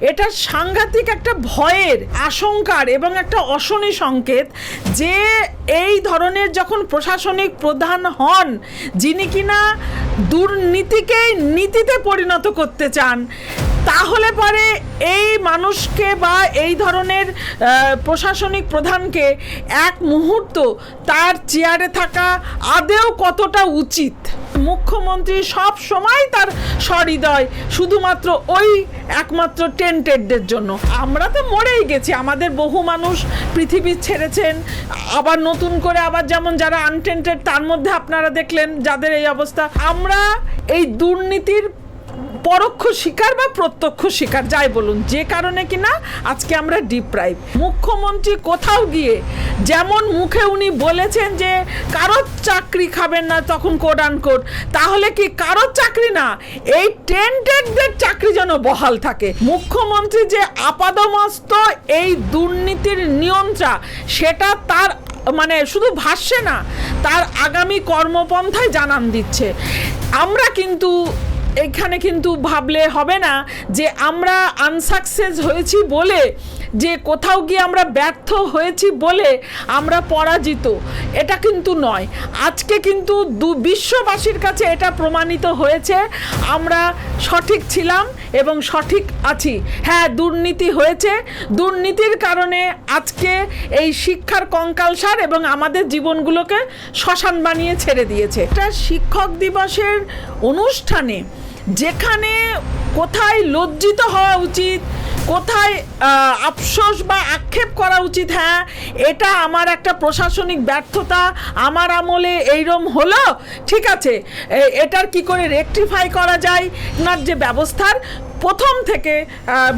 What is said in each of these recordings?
এটা সাংঘাতিক একটা ভয়ের আশঙ্কার এবং একটা অশনি সংকেত যে এই ধরনের যখন প্রশাসনিক প্রধান হন, যিনি কিনা দুর্নীতিকে নীতিতে পরিণত করতে চান তাহলে পরে এই মানুষকে বা এই ধরনের প্রশাসনিক প্রধানকে এক মুহূর্ত তার চেয়ারে থাকা আদেও কতটা উচিত? মুখ্যমন্ত্রী সব সময় তার সহৃদয়, শুধুমাত্র ওই একমাত্র টেন্টেডদের জন্য। আমরা তো মরেই গেছি, আমাদের বহু মানুষ পৃথিবী ছেড়েছেন, আবার নতুন করে আবার যেমন যারা আনটেন্টেড তার মধ্যে আপনারা দেখলেন যাদের এই অবস্থা। আমরা এই দুর্নীতির পরোক্ষ শিকার বা প্রত্যক্ষ শিকার, যাই বলুন, যে কারণে কিনা আজকে আমরা ডিপ্রাইভ মুখ্যমন্ত্রী কোথাও গিয়ে যেমন মুখে উনি বলেছেন যে, কারোর চাকরি খাবেন না তখন কোড আন কোড তাহলে কি কারোর চাকরি না? এই টেন্টেডদের চাকরি যেন বহাল থাকে। মুখ্যমন্ত্রী যে আপাদমস্ত এই দুর্নীতির নিয়ন্ত্রা, সেটা তার মানে শুধু ভাসছে না, তার আগামী কর্মপন্থায় জানান দিচ্ছে। আমরা কিন্তু এখানে কিন্তু ভাবলে হবে না যে আমরা আনসাকসেস হয়েছি বলে যে কোথাও গিয়ে আমরা ব্যর্থ হয়েছি বলে আমরা পরাজিত, এটা কিন্তু নয়। আজকে কিন্তু দু বিশ্ববাসীর কাছে এটা প্রমাণিত হয়েছে। আমরা সঠিক ছিলাম এবং সঠিক আছি। হ্যাঁ দুর্নীতি হয়েছে। দুর্নীতির কারণে আজকে এই শিক্ষার কঙ্কালসার এবং আমাদের জীবনগুলোকে শ্মশান বানিয়ে ছেড়ে দিয়েছে। এটা শিক্ষক দিবসের অনুষ্ঠানে যেখানে কোথায় লজ্জিত হওয়া উচিত কোথায় আফসোস বা আক্ষেপ করা উচিত? হ্যাঁ এটা আমার একটা প্রশাসনিক ব্যর্থতা। আমার আমলে এইরম হলো? ঠিক আছে এটার কি করে রেকটিফাই করা যায়? না, যে ব্যবস্থার প্রথম থেকে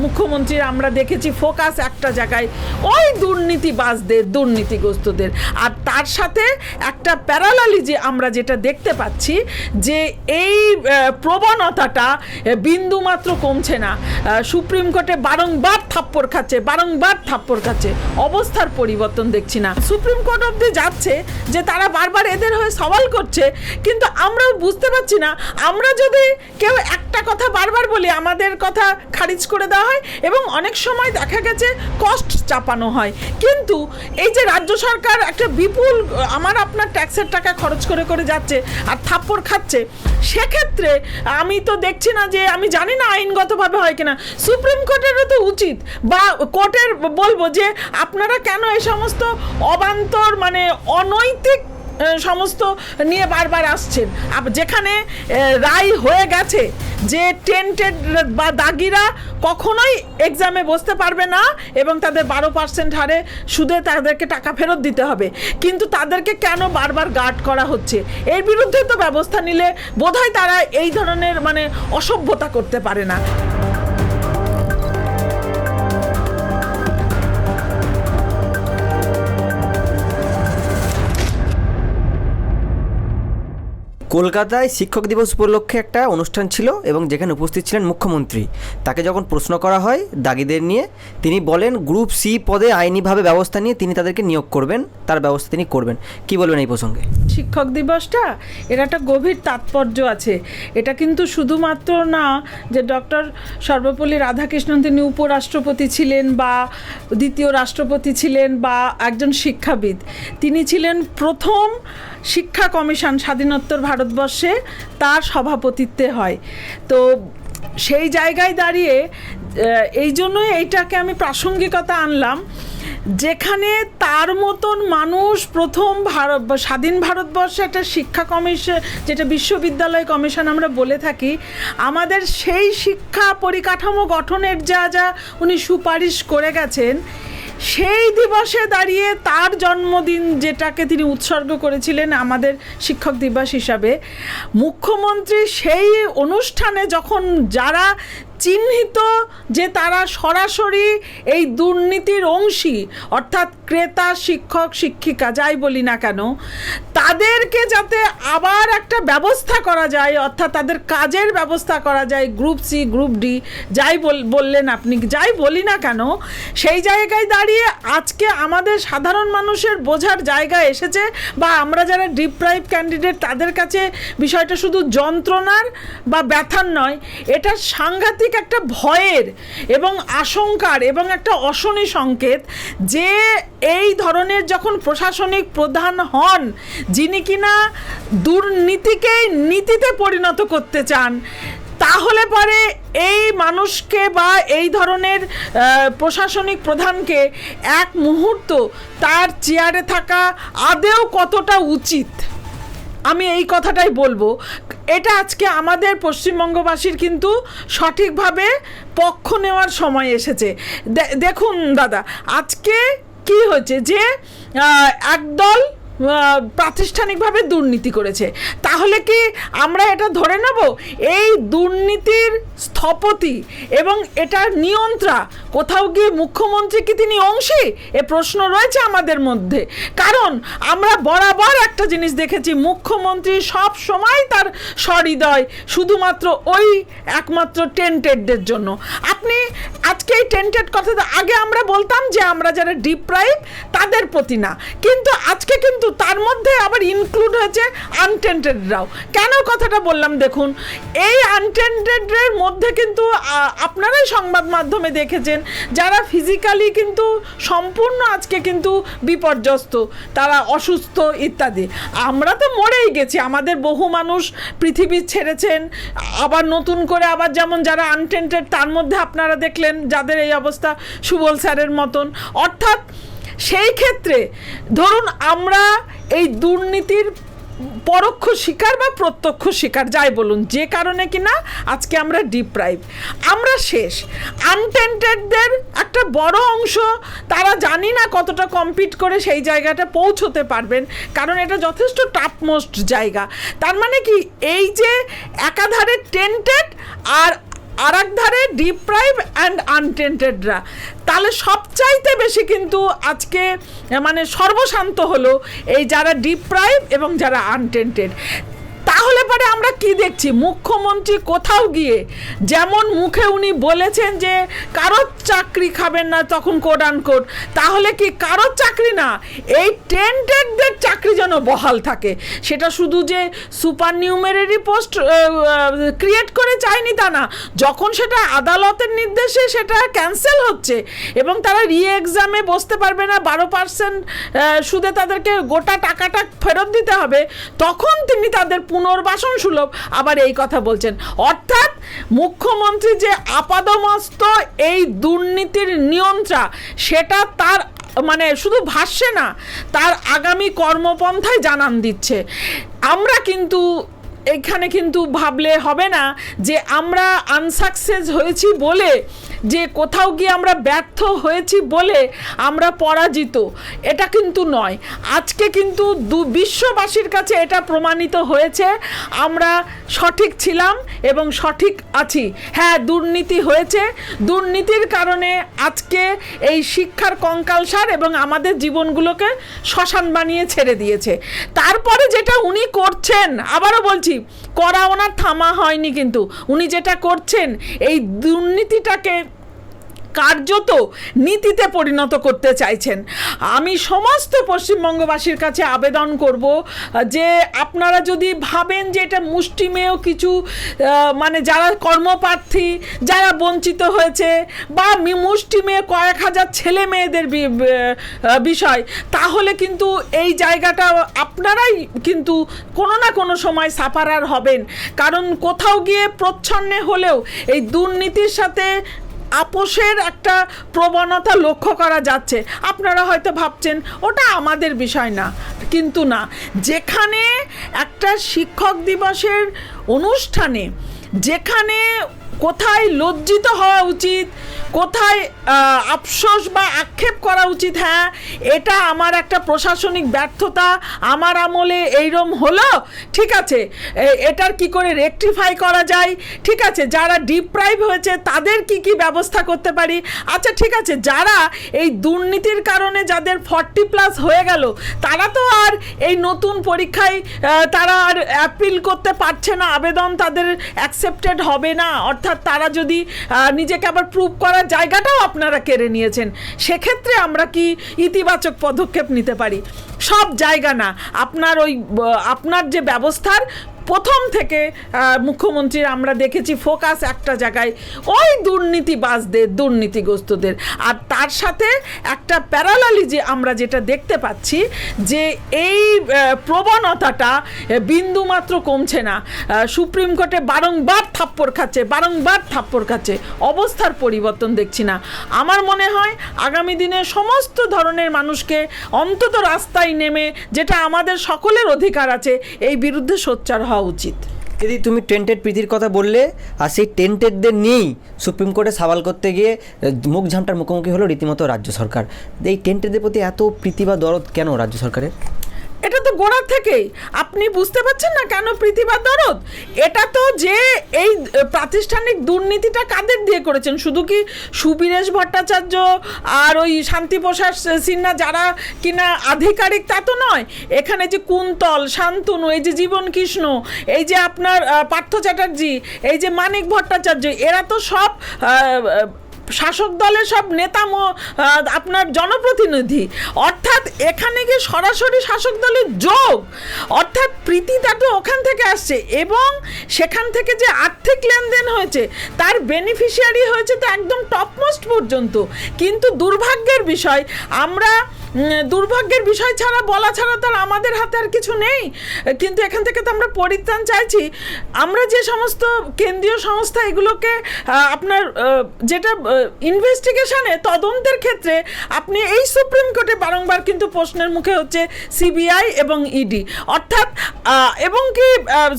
মুখ্যমন্ত্রীর আমরা দেখেছি ফোকাস একটা জায়গায় ওই দুর্নীতিবাজদের, দুর্নীতিগ্রস্তদের। আর তার সাথে একটা প্যারালালি যে আমরা যেটা দেখতে পাচ্ছি যে এই প্রবণতাটা বিন্দুমাত্র কমছে না। সুপ্রিম কোর্টে বারংবার থাপ্পড় খাচ্ছে, বারংবার থাপ্পড় খাচ্ছে। অবস্থার পরিবর্তন দেখছি না। সুপ্রিম কোর্ট অব্দি যাচ্ছে যে তারা বারবার এদের হয়ে সওয়াল করছে, কিন্তু আমরাও বুঝতে পারছি না। আমরা যদি কেউ একটা কথা বারবার বলি, আমাদের কথা খারিজ করে দেওয়া হয় এবং অনেক সময় দেখা গেছে কস্ট চাপানো হয়। কিন্তু এই যে রাজ্য সরকার একটা বিপুল, আমার আপনার ট্যাক্সের টাকা খরচ করে করে যাচ্ছে আর থাপ্পড় খাচ্ছে, সেক্ষেত্রে আমি তো দেখছি না যে, আমি জানি না আইনগতভাবে হয় কিনা। সুপ্রিম কোর্টেরও তো উচিত বা কোর্টের বলব যে, আপনারা কেন এই সমস্ত অবান্তর মানে অনৈতিক সমস্ত নিয়ে বারবার আসছেন। যেখানে রায় হয়ে গেছে যে টেন্টেড বা দাগিরা কখনোই এক্সামে বসতে পারবে না এবং তাদের বারো পার্সেন্ট হারে সুদে তাদেরকে টাকা ফেরত দিতে হবে। কিন্তু তাদেরকে কেন বারবার গার্ড করা হচ্ছে? এর বিরুদ্ধে তো ব্যবস্থা নিলে বোধহয় তারা এই ধরনের মানে অসভ্যতা করতে পারে না। কলকাতায় শিক্ষক দিবস উপলক্ষে একটা অনুষ্ঠান ছিল এবং যেখানে উপস্থিত ছিলেন মুখ্যমন্ত্রী। তাকে যখন প্রশ্ন করা হয় দাগিদের নিয়ে, তিনি বলেন, গ্রুপ সি পদে আইনিভাবে ব্যবস্থা নিয়ে তিনি তাদেরকে নিয়োগ করবেন, তার ব্যবস্থা তিনি করবেন। কি বলবেন এই প্রসঙ্গে? শিক্ষক দিবসটা, এর একটা গভীর তাৎপর্য আছে। এটা কিন্তু শুধুমাত্র না যে ডক্টর সর্বপল্লী রাধাকৃষ্ণন তিনি উপরাষ্ট্রপতি ছিলেন বা দ্বিতীয় রাষ্ট্রপতি ছিলেন বা একজন শিক্ষাবিদ, তিনি ছিলেন প্রথম শিক্ষা কমিশন স্বাধীনোত্তর ভারতবর্ষে তার সভাপতিত্বে হয়। তো সেই জায়গায় দাঁড়িয়ে এই জন্যই এইটাকে আমি প্রাসঙ্গিকতা আনলাম, যেখানে তার মতন মানুষ প্রথম ভারত, স্বাধীন ভারতবর্ষে একটা শিক্ষা কমিশন, যেটা বিশ্ববিদ্যালয় কমিশন আমরা বলে থাকি, আমাদের সেই শিক্ষা পরিকাঠামো গঠনের যা যা উনি সুপারিশ করে গেছেন সেই দিবসে দাঁড়িয়ে তার জন্মদিন যেটাকে তিনি উৎসর্গ করেছিলেন আমাদের শিক্ষক দিবস হিসাবে। মুখ্যমন্ত্রী সেই অনুষ্ঠানে যখন যারা চিহ্নিত যে তারা সরাসরি এই দুর্নীতির অংশী, অর্থাৎ ক্রেতা, শিক্ষক, শিক্ষিকা, যাই বলি না কেন, তাদেরকে যাতে আবার একটা ব্যবস্থা করা যায়, অর্থাৎ তাদের কাজের ব্যবস্থা করা যায়, গ্রুপ সি, গ্রুপ ডি, যাই বল- বললেন আপনি, যাই বলি না কেন, সেই জায়গায় দাঁড়িয়ে আজকে আমাদের সাধারণ মানুষের বোঝার জায়গা এসেছে, বা আমরা যারা ডিপ্রাইভ ক্যান্ডিডেট তাদের কাছে বিষয়টা শুধু যন্ত্রণার বা ব্যথার নয়, এটা সাংঘাতিক রাজনৈতিক একটা ভয়ের এবং আশঙ্কার এবং একটা অশনি সংকেত যে এই ধরনের যখন প্রশাসনিক প্রধান হন, যিনি কিনা দুর্নীতিকে নীতিতে পরিণত করতে চান, তাহলে পরে এই মানুষকে বা এই ধরনের প্রশাসনিক প্রধানকে এক মুহূর্ত তার চেয়ারে থাকা আদেও কতটা উচিত? আমি এই কথাটাই বলব। এটা আজকে আমাদের পশ্চিমবঙ্গবাসীর কিন্তু সঠিকভাবে পক্ষ নেওয়ার সময় এসেছে। দেখুন দাদা, আজকে কি হয়েছে যে একদল প্রাতিষ্ঠানিকভাবে দুর্নীতি করেছে। তাহলে কি আমরা এটা ধরে নেব? এই দুর্নীতির স্থপতি এবং এটার নিয়ন্ত্রা কোথাও গিয়ে মুখ্যমন্ত্রী কি তিনি অংশী? এ প্রশ্ন রয়েছে আমাদের মধ্যে। কারণ আমরা বরাবর একটা জিনিস দেখেছি, মুখ্যমন্ত্রী সব সময় তার সহৃদয়, শুধুমাত্র ওই একমাত্র টেন্টেডদের জন্য। আপনি আজকে এই টেন্টেড কথা আগে আমরা বলতাম যে আমরা যারা ডিপ্রাইভ তাদের প্রতি না। কিন্তু আজকে কিন্তু তার মধ্যে আবার ইনক্লুড হয়েছে আনটেন্টেডরাও কেন কথাটা বললাম দেখুন, এই আনটেন্টেডের মধ্যে কিন্তু আপনারাই সংবাদ মাধ্যমে দেখেছেন, যারা ফিজিক্যালি কিন্তু সম্পূর্ণ আজকে কিন্তু বিপর্যস্ত, তারা অসুস্থ ইত্যাদি। আমরা তো মরেই গেছি, আমাদের বহু মানুষ পৃথিবী ছেড়েছেন, আবার নতুন করে আবার যেমন যারা আনটেন্টেড তার মধ্যে আপনারা দেখলেন, যাদের এই অবস্থা সুবল স্যারের মতন। অর্থাৎ সেই ক্ষেত্রে ধরুন আমরা এই দুর্নীতির পরোক্ষ শিকার বা প্রত্যক্ষ শিকার, যাই বলুন, যে কারণে কিনা আজকে আমরা ডিপ্রাইভ আমরা শেষ। আনটেন্টেডদের একটা বড় অংশ তারা জানি না কতটা কম্পিট করে সেই জায়গাটা পৌঁছতে পারবেন, কারণ এটা যথেষ্ট টাপমোস্ট জায়গা। তার মানে কি, এই যে একাধারে টেন্টেড আর আর এক ধারে ডিপ্রাইভ অ্যান্ড আনটেন্টেডরা তাহলে সবচাইতে বেশি কিন্তু আজকে মানে সর্বশান্ত হলো এই যারা ডিপ্রাইভ এবং যারা আনটেন্টেড আমরা কি দেখছি? মুখ্যমন্ত্রী কোথাও গিয়ে যেমন মুখে উনি বলেছেন যে, কারোর চাকরি খাবেন না তখন কোড আন কোড তাহলে কি কারোর চাকরি না? এই টেন্টেডদের চাকরি যেন বহাল থাকে। সেটা শুধু যে সুপার নিউমেরারি পোস্ট ক্রিয়েট করে চায়নি তা না, যখন সেটা আদালতের নির্দেশে সেটা ক্যান্সেল হচ্ছে এবং তারা রি এক্সামে বসতে পারবে না, বারো পার্সেন্ট সুদে তাদেরকে গোটা টাকাটা ফেরত দিতে হবে, তখন তিনি তাদের পুনর্বাসন সুলভ আবার এই কথা বলছেন। অর্থাৎ মুখ্যমন্ত্রী যে আপাদমস্ত এই দুর্নীতির নিয়ন্ত্রা, সেটা তার মানে শুধু ভাসছে না, তার আগামী কর্মপন্থায় জানান দিচ্ছে। আমরা কিন্তু এখানে কিন্তু ভাবলে হবে না যে আমরা আনসাকসেস হয়েছি বলে যে কোথাও গিয়ে আমরা ব্যর্থ হয়েছি বলে আমরা পরাজিত, এটা কিন্তু নয়। আজকে কিন্তু দু বিশ্ববাসীর কাছে এটা প্রমাণিত হয়েছে। আমরা সঠিক ছিলাম এবং সঠিক আছি। হ্যাঁ দুর্নীতি হয়েছে। দুর্নীতির কারণে আজকে এই শিক্ষার কঙ্কালসার এবং আমাদের জীবনগুলোকে শ্মশান বানিয়ে ছেড়ে দিয়েছে। তারপরে যেটা উনি করছেন, আবারও বলছি করা ওনার থামা হয়নি কিন্তু। উনি যেটা করছেন, এই দুর্নীতিটাকে কার্যত নীতিতে পরিণত করতে চাইছেন। আমি সমস্ত পশ্চিমবঙ্গবাসীর কাছে আবেদন করব, যে আপনারা যদি ভাবেন যে এটা মুষ্টিমেয় কিছু মানে যারা কর্মপ্রার্থী, যারা বঞ্চিত হয়েছে, বা মুষ্টিমেয় কয়েক হাজার ছেলে মেয়েদের বিষয়, তাহলে কিন্তু এই জায়গাটা আপনারাই কিন্তু কোনো না কোনো সময় সাফারার হবেন। কারণ কোথাও গিয়ে প্রচ্ছন্নে হলেও এই দুর্নীতির সাথে আপোষের একটা প্রবণতা লক্ষ্য করা যাচ্ছে। আপনারা হয়তো ভাবছেন, ওটা আমাদের বিষয় না। কিন্তু না। যেখানে একটা শিক্ষক দিবসের অনুষ্ঠানে, যেখানে কোথায় লজ্জিত হওয়া উচিত? কোথায় আফসোস বা আক্ষেপ করা উচিত? হ্যাঁ এটা আমার একটা প্রশাসনিক ব্যর্থতা। আমার আমলে এইরম হলো? ঠিক আছে। এটার কি করে রেকটিফাই করা যায়? ঠিক আছে, যারা ডিপ্রাইভ হয়েছে, তাদের কি কি ব্যবস্থা করতে পারি? আচ্ছা ঠিক আছে, যারা এই দুর্নীতির কারণে যাদের ফর্টি প্লাস হয়ে গেল, তারা তো আর এই নতুন পরীক্ষায় তারা আর অ্যাপিল করতে পারছে না, আবেদন তাদের অ্যাকসেপ্টেড হবে না। অর্থাৎ তারা যদি নিজেকে আবার প্রুভ করার জায়গাটাও আপনারা কেড়ে নিয়েছেন, সেক্ষেত্রে আমরা কি ইতিবাচক পদক্ষেপ নিতে পারি? সব জায়গা না, আপনার ওই আপনার যে ব্যবস্থার প্রথম থেকে মুখ্যমন্ত্রীর আমরা দেখেছি ফোকাস একটা জায়গায় ওই দুর্নীতিবাজদের, দুর্নীতিগ্রস্তদের। আর তার সাথে একটা প্যারালালি যে আমরা যেটা দেখতে পাচ্ছি যে এই প্রবণতাটা বিন্দুমাত্র কমছে না। সুপ্রিম কোর্টে বারংবার থাপ্পড় খাচ্ছে, বারংবার থাপ্পড় খাচ্ছে। অবস্থার পরিবর্তন দেখছি না। আমার মনে হয় আগামী দিনে সমস্ত ধরনের মানুষকে অন্তত রাস্তায় নেমে, যেটা আমাদের সকলের অধিকার আছে, এই বিরুদ্ধে সোচ্চার হওয়া উচিত। যদি তুমি টেন্টেড প্রীতির কথা বললে, আর সেই টেন্টেডদের নিয়েই সুপ্রিম কোর্টে সাবাল করতে গিয়ে মুখ ঝামটার মুখোমুখি হলো রীতিমতো রাজ্য সরকার। এই টেন্টেডদের প্রতি এত প্রীতি বা দরদ কেন রাজ্য সরকারের? এটা তো গোড়ার থেকেই। আপনি বুঝতে পারছেন না কেন প্রীতিভা দরদ? এটা তো যে এই প্রাতিষ্ঠানিক দুর্নীতিটা কাদের দিয়ে করেছেন? শুধু কি সুবীরেশ ভট্টাচার্য আর ওই শান্তিপ্রসাদ সিনহা যারা কিনা আধিকারিক তা তো নয়? এখানে যে কুন্তল, শান্তনু, এই যে জীবন কৃষ্ণ, এই যে আপনার পার্থ চ্যাটার্জি, এই যে মানিক ভট্টাচার্য, এরা তো সব শাসক দলের সব নেতা আপনার জনপ্রতিনিধি। অর্থাৎ এখানে গিয়ে সরাসরি শাসক দলের যোগ। অর্থাৎ প্রীতিটা তো ওখান থেকে আসছে এবং সেখান থেকে যে আর্থিক লেনদেন হয়েছে, তার বেনিফিশিয়ারি হয়েছে তো একদম টপমোস্ট পর্যন্ত। কিন্তু দুর্ভাগ্যের বিষয়, আমরা দুর্ভাগ্যের বিষয় ছাড়া, বলা ছাড়া তার আমাদের হাতে আর কিছু নেই। কিন্তু এখান থেকে তো আমরা পরিত্রাণ চাইছি। আমরা যে সমস্ত কেন্দ্রীয় সংস্থা এগুলোকে আপনার যেটা ইনভেস্টিগেশনে তদন্তের ক্ষেত্রে আপনি এই সুপ্রিম কোর্টে বারংবার কিন্তু প্রশ্নের মুখে হচ্ছে সিবিআই এবং ইডি। অর্থাৎ এবং কি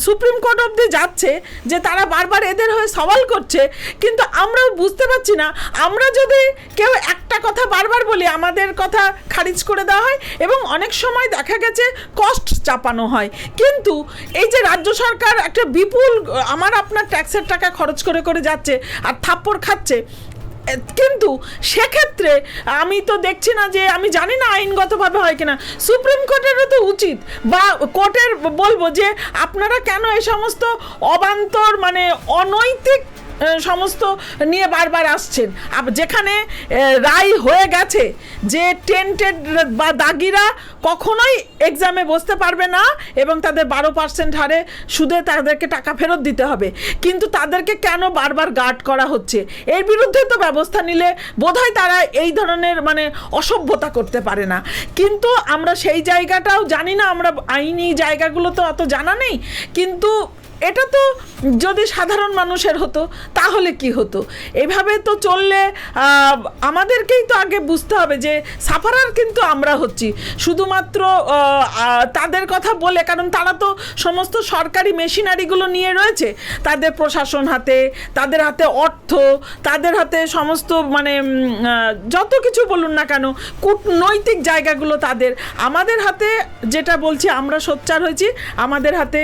সুপ্রিম কোর্ট অবধি যাচ্ছে যে তারা বারবার এদের হয়ে সওয়াল করছে, কিন্তু আমরাও বুঝতে পারছি না। আমরা যদি কেউ একটা কথা বারবার বলি, আমাদের কথা খারিজ করে দেওয়া হয় এবং অনেক সময় দেখা গেছে কস্ট চাপানো হয়। কিন্তু এই যে রাজ্য সরকার একটা বিপুল, আমার আপনার ট্যাক্সের টাকা খরচ করে করে যাচ্ছে আর থাপ্পড় খাচ্ছে কিন্তু সেক্ষেত্রে আমি তো দেখছি না যে, আমি জানি না আইনগতভাবে হয় কিনা। সুপ্রিম কোর্টেরও তো উচিত বা কোর্টের বলব যে, আপনারা কেন এই সমস্ত অবান্তর মানে অনৈতিক সমস্ত নিয়ে বারবার আসছেন। যেখানে রায় হয়ে গেছে যে টেন্টেড বা দাগিরা কখনোই এক্সামে বসতে পারবে না এবং তাদের বারো পার্সেন্ট হারে সুদে তাদেরকে টাকা ফেরত দিতে হবে। কিন্তু তাদেরকে কেন বারবার গার্ড করা হচ্ছে? এর বিরুদ্ধে তো ব্যবস্থা নিলে বোধহয় তারা এই ধরনের মানে অসভ্যতা করতে পারে না। কিন্তু আমরা সেই জায়গাটাও জানি না, আমরা আইনি জায়গাগুলো তো অত জানা নেই। কিন্তু এটা তো যদি সাধারণ মানুষের হতো, তাহলে কি হতো? এভাবে তো চললে আমাদেরকেই তো আগে বুঝতে হবে যে সাফারার কিন্তু আমরা হচ্ছি। শুধুমাত্র তাদের কথা বলে, কারণ তারা তো সমস্ত সরকারি মেশিনারিগুলো নিয়ে রয়েছে। তাদের প্রশাসন হাতে, তাদের হাতে অর্থ, তাদের হাতে সমস্ত মানে যত কিছু বলুন না কেন, কূটনৈতিক জায়গাগুলো তাদের। আমাদের হাতে যেটা বলছি, আমরা সোচ্চার হয়েছি, আমাদের হাতে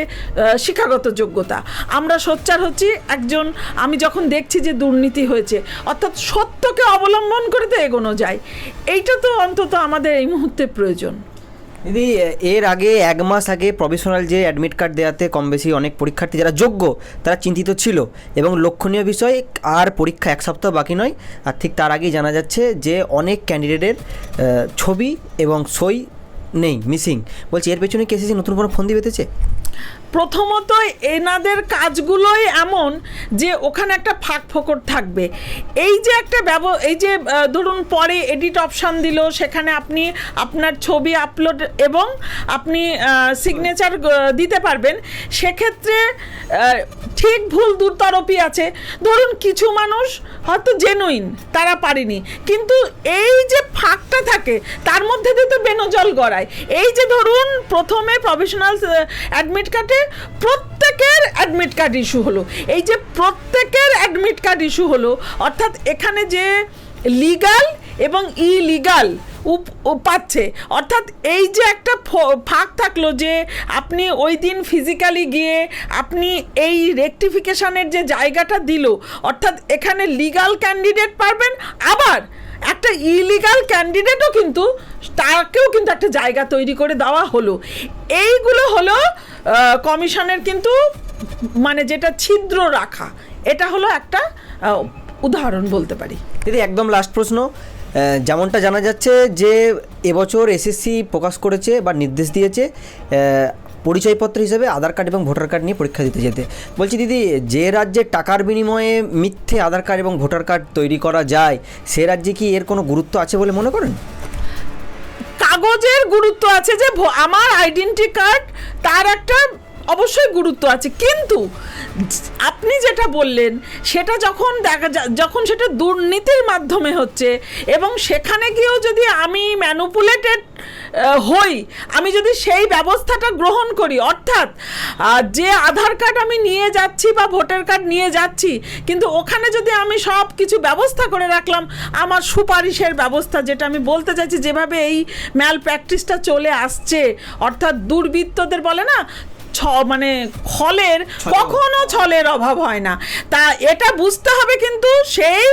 শিক্ষাগত শিক্ষাগত যোগ্যতা। আমরা সোচ্চার হচ্ছি একজন, আমি যখন দেখছি যে দুর্নীতি হয়েছে, অর্থাৎ সত্যকে অবলম্বন করে তো এগোনো যায়। এইটা তো অন্তত আমাদের এই মুহূর্তে প্রয়োজন। দিদি, এর আগে এক মাস আগে প্রফেশনাল যে অ্যাডমিট কার্ড দেওয়াতে কম বেশি অনেক পরীক্ষার্থী যারা যোগ্য, তারা চিন্তিত ছিল এবং লক্ষণীয় বিষয়, আর পরীক্ষা এক সপ্তাহ বাকি নয়। আর ঠিক তার আগেই জানা যাচ্ছে যে অনেক ক্যান্ডিডেটের ছবি এবং সই নেই মিসিং বলছি, এর পেছনে কেসেসি নতুন কোনো ফন্দি পেতেছে প্রথমত এনাদের কাজগুলোই এমন যে ওখানে একটা ফাঁক ফোকর থাকবে। এই যে একটা ব্যব, এই যে ধরুন পরে এডিট অপশান দিল, সেখানে আপনি আপনার ছবি আপলোড এবং আপনি সিগনেচার দিতে পারবেন। সেক্ষেত্রে ঠিক ভুল দুতরফই আছে। ধরুন কিছু মানুষ হয়তো জেনুইন তারা পারেনি। কিন্তু এই যে ফাঁকটা থাকে, তার মধ্যে দিয়ে তো বেনজল গড়ায়। এই যে ধরুন প্রথমে প্রফেশনাল অ্যাডমিট কার্ডে প্রত্যেকের অ্যাডমিট কার্ড ইস্যু হলো। এই যে প্রত্যেকের অ্যাডমিট কার্ড ইস্যু হলো, অর্থাৎ এখানে যে লিগাল এবং ইলিগাল পাচ্ছে, অর্থাৎ এই যে একটা ফাঁক থাকল যে আপনি ওই দিন ফিজিক্যালি গিয়ে আপনি এই রেকটিফিকেশনের যে জায়গাটা দিল, অর্থাৎ এখানে লিগাল ক্যান্ডিডেট পারবেন, আবার একটা ইলিগাল ক্যান্ডিডেটও কিন্তু তাকেও কিন্তু একটা জায়গা তৈরি করে দেওয়া হলো। এইগুলো হলো কমিশনের কিন্তু মানে যেটা ছিদ্র রাখা, এটা হলো একটা উদাহরণ বলতে পারি। দিদি, একদম লাস্ট প্রশ্ন। যেমনটা জানা যাচ্ছে যে এবছর এসএসসি প্রকাশ করেছে বা নির্দেশ দিয়েছে পরিচয়পত্র হিসেবে আধার কার্ড এবং ভোটার কার্ড নিয়ে পরীক্ষা দিতে যেতে। বলছি দিদি, যে রাজ্যে টাকার বিনিময়ে মিথ্যে আধার কার্ড এবং ভোটার কার্ড তৈরি করা যায়, সে রাজ্যে কি এর কোনো গুরুত্ব আছে বলে মনে করেন? কাগজের গুরুত্ব আছে যে আমার আইডেন্টি কার্ড তার একটা অবশ্যই গুরুত্ব আছে। কিন্তু আপনি যেটা বললেন, সেটা যখন দেখা যখন সেটা দুর্নীতির মাধ্যমে হচ্ছে, এবং সেখানে গিয়েও যদি আমি ম্যানুপুলেটেড হই, আমি যদি সেই ব্যবস্থাটা গ্রহণ করি, অর্থাৎ যে আধার কার্ড আমি নিয়ে যাচ্ছি বা ভোটার কার্ড নিয়ে যাচ্ছি, কিন্তু ওখানে যদি আমি সব কিছু ব্যবস্থা করে রাখলাম, আমার সুপারিশের ব্যবস্থা যেটা আমি বলতে চাইছি, যেভাবে এই ম্যাল প্র্যাকটিসটা চলে আসছে, অর্থাৎ দুর্বৃত্তদের বলে না ছ মানে ফলের কখনো ছলের অভাব হয় না। তা এটা বুঝতে হবে কিন্তু সেই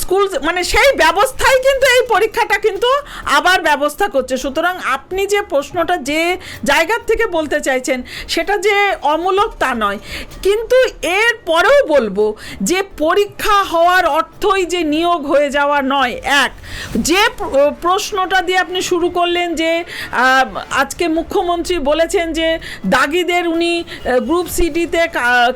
স্কুল মানে সেই ব্যবস্থাই কিন্তু এই পরীক্ষাটা কিন্তু আবার ব্যবস্থা করছে। সুতরাং আপনি যে প্রশ্নটা যে জায়গার থেকে বলতে চাইছেন সেটা যে অমূলক তা নয়। কিন্তু এর পরেও বলব যে পরীক্ষা হওয়ার অর্থই যে নিয়োগ হয়ে যাওয়া নয় এক। যে প্রশ্নটা দিয়ে আপনি শুরু করলেন যে আজকে মুখ্যমন্ত্রী বলেছেন যে দাগিদের উনি গ্রুপ সিডিতে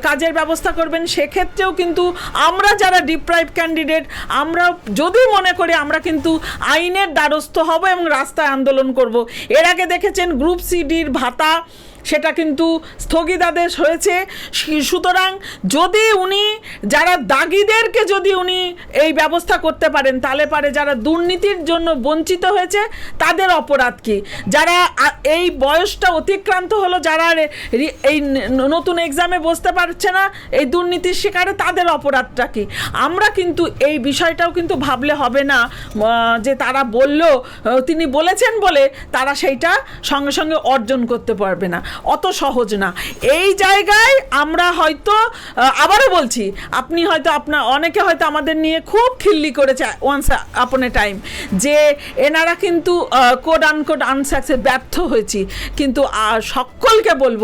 কাজের ব্যবস্থা করবেন, সেক্ষেত্রেও কিন্তু আমরা যারা ডিপ্রাইভ ক্যান্ডিডেট আমরা যদি মনে করি আমরা কিন্তু আইনের দ্বারস্থ হব এবং রাস্তায় আন্দোলন করব। এর আগে দেখেছেন গ্রুপ সিডির ভাতা সেটা কিন্তু স্থগিতাদেশ হয়েছে। সুতরাং যদি উনি, যারা দাগিদেরকে যদি উনি এই ব্যবস্থা করতে পারেন, তাহলে পারে যারা দুর্নীতির জন্য বঞ্চিত হয়েছে, তাদের অপরাধ কি? যারা এই বয়সটা অতিক্রান্ত হলো, যারা এই নতুন এক্সামে বসতে পারছে না, এই দুর্নীতির শিকারে, তাদের অপরাধটা কি? আমরা কিন্তু এই বিষয়টাও কিন্তু ভাবলে হবে না যে তারা বলল তিনি বলেছেন বলে তারা সেইটা সঙ্গে সঙ্গে অর্জন করতে পারবে না। অত সহজ না। এই জায়গায় আমরা হয়তো আবারও বলছি, আপনি হয়তো আপনার অনেকে হয়তো আমাদের নিয়ে খুব খিল্লি করেছে ওয়ান্স আপন এ টাইম যে এনারা কিন্তু কোড আনকোড আনসাকসে ব্যর্থ হয়েছি। কিন্তু সকলকে বলব,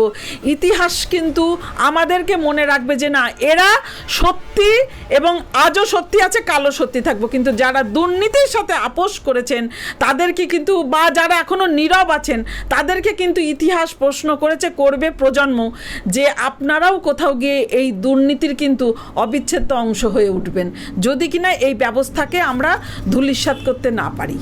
ইতিহাস কিন্তু আমাদেরকে মনে রাখবে যে না, এরা সত্যি এবং আজও সত্যি আছে কালো সত্যি থাকব। কিন্তু যারা দুর্নীতির সাথে আপোষ করেছেন, তাদেরকে কিন্তু বা যারা এখনও নীরব আছেন, তাদেরকে কিন্তু ইতিহাস প্রশ্ন করেছে, করবে প্রজন্ম, যে আপনারাও কোথাও গিয়ে এই দুর্নীতির কিন্তু অবিচ্ছেদ্য অংশ হয়ে উঠবেন। যদি কিনা এই ব্যবস্থাকে আমরা ধূলিসাৎ করতে না পারি।